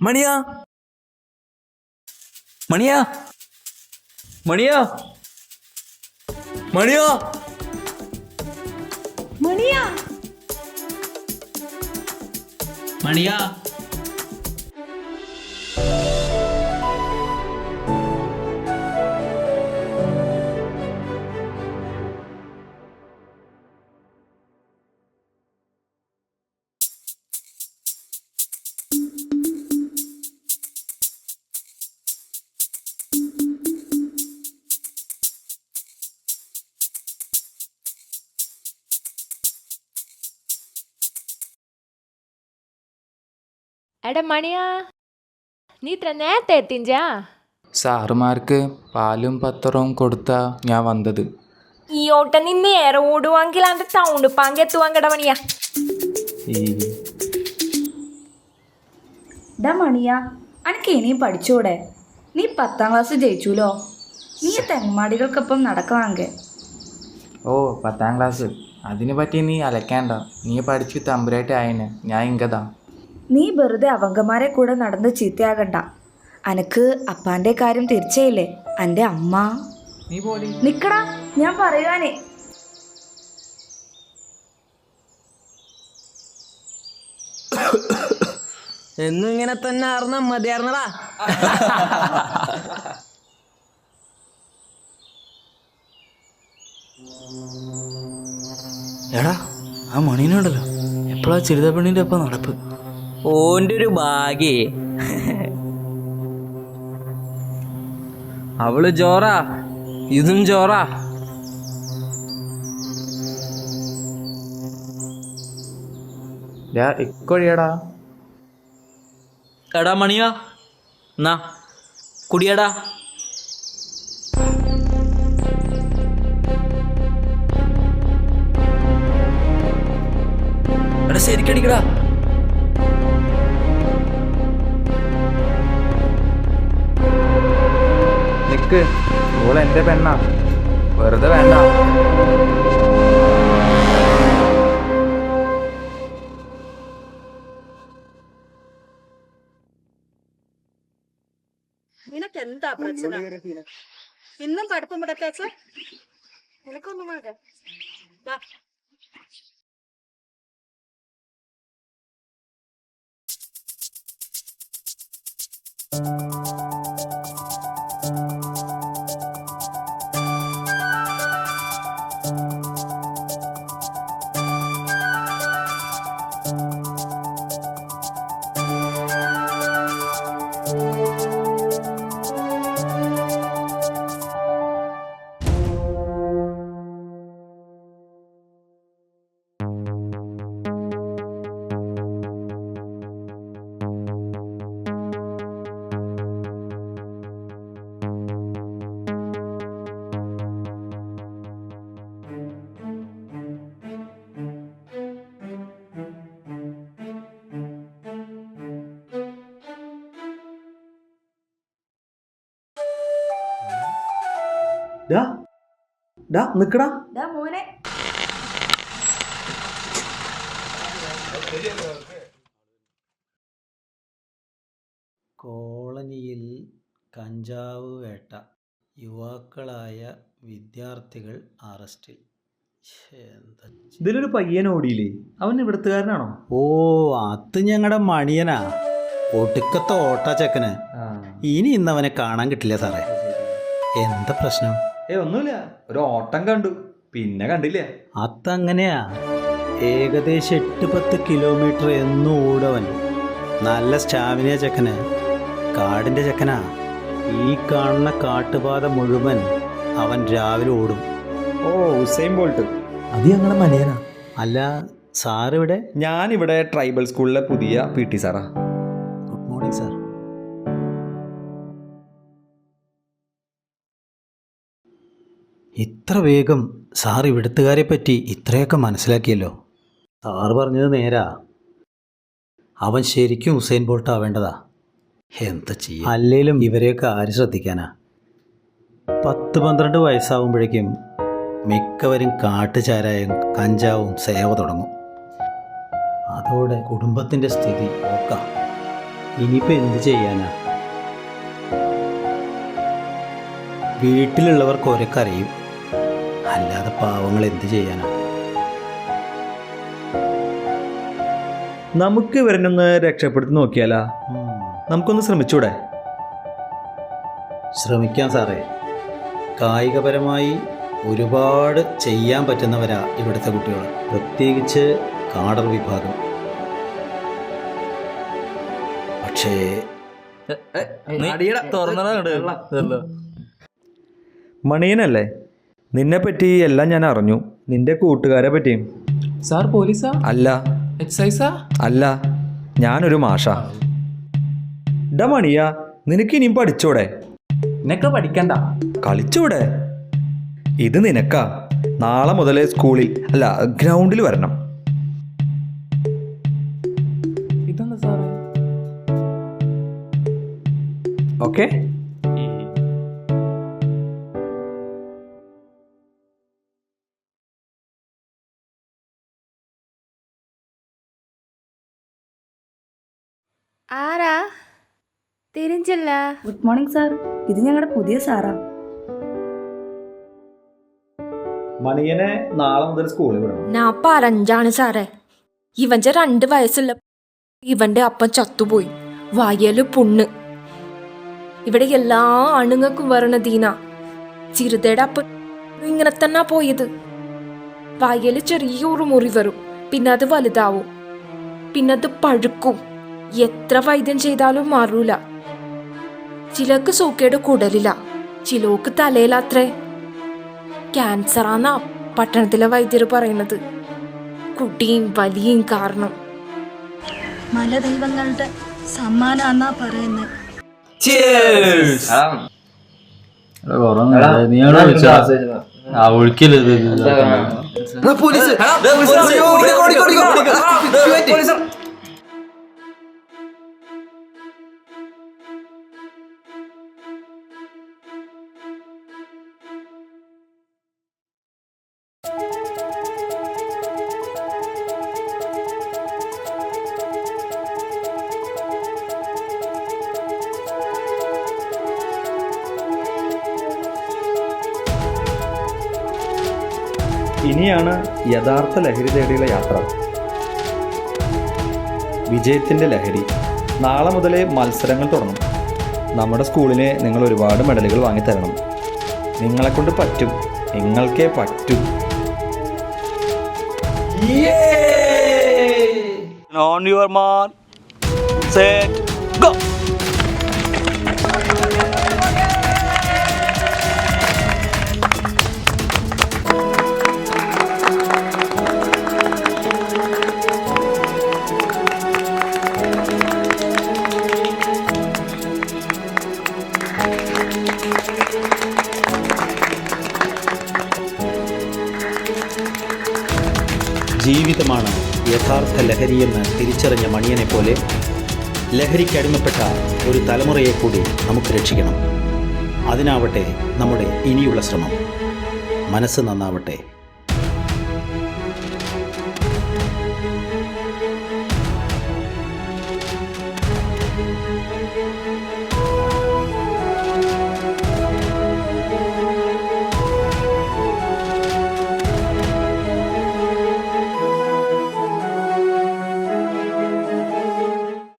മണിയാ? മണിയാ? മണിയാ? മണിയാ? മണിയാ? മണിയാ? എടാ മണിയാ നീ ഇത്ര നേരത്തെ എത്തിഞ്ചാ? സാറുമാർക്ക് പാലും പത്രവും കൊടുത്താ ഞാൻ വന്നത്. ഈ ഓട്ടം നീ നേരെ ഓടുവാങ്കിൽ അത് ടൗണ് പാങ്കെത്തുവാങ്കട മണിയാ. ഡാ മണിയ അനക്ക് ഇനിയും പഠിച്ചൂടെ? നീ പത്താം ക്ലാസ് ജയിച്ചുലോ? നീ തെങ്ങമാടികൾക്കൊപ്പം നടക്കുവാങ്ക ഓ പത്താം ക്ലാസ്. അതിനെ പറ്റി നീ അലക്കേണ്ട. നീ പഠിച്ചു തമ്പുരായിട്ട് ആയിന്. ഞാൻ ഇങ്കതാ. നീ വെറുതെ അവങ്കമാരെ കൂടെ നടന്ന് ചീത്തയാകണ്ട. അനക്ക് അപ്പാന്റെ കാര്യം തിരിച്ചയില്ലേ എന്റെ അമ്മ. നിക്കടാ ഞാൻ പറയുവാനേ. എന്നിങ്ങനെ ഇങ്ങനെ തന്നെ ആർന്ന മതിയാർന്നടാ എടാ ആ മണീനുണ്ടല്ലോ എപ്പോഴാ ചിരിത പെണ്ണിന്റെ ഒപ്പം നടപ്പ്? ഓന്റെ ഒരു ഭാഗ്യേ. അവൾ ജോറാ ഇതും ജോറാ. ഇക്കൊഴിയടാ. എടാ മണിയാ എന്നാ കുടിയടാ. എടാ ശരിക്കടിക്കടാ. നിക്ക് ഓൾ എന്റെ പെണ്ണാ. വെറുതെ വേണ്ട. നിനക്ക് എന്താ പ്രശ്നം? ഇന്നും കടുപ്പം വിടത്തേച്ച് നിനക്കൊന്നും വേണ്ട. ദാ, ഡാ ഡാ നിക്കടാ. ഡാ മോനെ. കോളനിയിൽ കഞ്ചാവ് വേട്ട. യുവാക്കളായ വിദ്യാർത്ഥികൾ അറസ്റ്റിൽ. ഇതിലൊരു പയ്യൻ ഓടിയില്ലേ? അവൻ ഇവിടുത്തുകാരനാണോ? ഓ അത് ഞങ്ങളുടെ മണിയനാ. ഒടുക്കത്തെ ഓട്ടാ ചെക്കന്. ഇനി ഇന്ന് അവനെ കാണാൻ കിട്ടില്ല സാറേ. എന്താ പ്രശ്നം? ഏ ഒന്നുമില്ല. ഒരു ഓട്ടം കണ്ടു. പിന്നെ കണ്ടില്ല? അതങ്ങനെയാ. ഏകദേശം എട്ട് പത്ത് കിലോമീറ്റർ എന്നും ഓടവൻ. നല്ല സ്റ്റാമിന ചെക്കന്. കാടിന്റെ ചെക്കനാ. ഈ കാണുന്ന കാട്ടുപാത മുഴുവൻ അവൻ രാവിലെ ഓടും. ഓ ഉസൈൻ ബോൾട്ട് അത് ഞങ്ങളുടെ മലയനാ. അല്ല സാറിവിടെ ഞാനിവിടെ ട്രൈബൽ സ്കൂളിലെ പുതിയ പി ടി സാറാ. ഇത്ര വേഗം സാർ ഇവിടുത്തുകാരെ പറ്റി ഇത്രയൊക്കെ മനസ്സിലാക്കിയല്ലോ? സാർ പറഞ്ഞത് നേരാ. അവൻ ശരിക്കും ഹുസൈൻ ബോൾട്ട് ആവേണ്ടതാ എന്താ ചെയ്യും? അല്ലേലും ഇവരെയൊക്കെ ആര് ശ്രദ്ധിക്കാനാ? പത്ത് പന്ത്രണ്ട് വയസ്സാവുമ്പോഴേക്കും മിക്കവരും കാട്ടുചാരായും കഞ്ചാവും സേവ തുടങ്ങും. അതോടെ കുടുംബത്തിന്റെ സ്ഥിതി നോക്കാം ഇനിയിപ്പോൾ എന്ത് ചെയ്യാനാ? വീട്ടിലുള്ളവർക്ക് ഒരക്കറിയും അല്ലാതെ പാവങ്ങൾ എന്ത് ചെയ്യാനാണ് നമുക്ക് ഇവരനൊന്ന് രക്ഷപ്പെടുത്തി നോക്കിയാലാ. നമുക്കൊന്ന് ശ്രമിച്ചൂടെ? ശ്രമിക്കാം സാറേ. കായികപരമായി ഒരുപാട് ചെയ്യാൻ പറ്റുന്നവരാ ഇവിടുത്തെ കുട്ടികൾ പ്രത്യേകിച്ച് കാടർ വിഭാഗം. പക്ഷേ മണിയനല്ലേ? നിന്നെ പറ്റി എല്ലാം ഞാൻ അറിഞ്ഞു. നിന്റെ കൂട്ടുകാരെ പറ്റിയും സാർ പോലീസാ? അല്ല. എക്സൈസാ? അല്ല. ഞാനൊരു മാഷ. ഡ മണിയ നിനക്ക് ഇനിയും പഠിച്ചൂടെ? നിനക്ക് പഠിക്കണ്ട. കളിച്ചൂടെ? ഇത് നിനക്കാ. നാളെ മുതൽ സ്കൂളിൽ അല്ല ഗ്രൗണ്ടിൽ വരണം. ഇതെന്താ സാറേ? ഓക്കെ. ആരാ? തിരിഞ്ചല്ല ഗുഡ് മോർണിംഗ് സാർ. ഇത് ഞങ്ങളുടെ പുതിയ സാറാ. മണിയനെ നാളെ മുതൽ സ്കൂളിൽ വിടണം. ഞാൻ പറഞ്ഞാണ് സാറേ. ഇവന്റെ രണ്ട് വയസ്സുള്ള ഇവന്റെ അപ്പൻ ചത്തുപോയി. വയൽ പുണ്ണ്. ഇവിടെ എല്ലാ ആണുങ്ങൾക്കും വരണ ദീന. ചിരുതയുടെ അപ്പൻ ഇങ്ങനെ തന്നെ പോയത്. വയൽ ചെറിയൊരു മുറി വരും. പിന്നെ അത് വലുതാവും. പിന്നെ അത് പഴുക്കും. എത്ര വൈദ്യം ചെയ്താലും മാറൂല. ചിലക്ക് സൂക്കേട് കുടലില്ല ചിലോക്ക് തലയിലാത്രേ. ക്യാൻസറാന്നാ പട്ടണത്തിലെ വൈദ്യർ പറയുന്നത്. കുട്ടിയും വലിയും കാരണം. മലദൈവങ്ങളുടെ സമ്മാനാന്നാ പറയുന്നത്? ഇനിയാണ് യഥാർത്ഥ ലഹരി തേടിയുള്ള യാത്ര. വിജയത്തിന്റെ ലഹരി. നാളെ മുതലേ മത്സരങ്ങൾ തുടങ്ങും. നമ്മുടെ സ്കൂളിന് നിങ്ങൾ ഒരുപാട് മെഡലുകൾ വാങ്ങിത്തരണം. നിങ്ങളെ കൊണ്ട് പറ്റും. നിങ്ങൾക്കേ പറ്റും. On your mark set go ജീവിതമാണ് യഥാർത്ഥ ലഹരിയെന്ന് തിരിച്ചറിഞ്ഞ മണിയനെ പോലെ ലഹരിക്കടിമപ്പെട്ട ഒരു തലമുറയെ കൂടി നമുക്ക് രക്ഷിക്കണം. അതിനാവട്ടെ നമ്മുടെ ഇനിയുള്ള ശ്രമം. മനസ്സ് നന്നാവട്ടെ.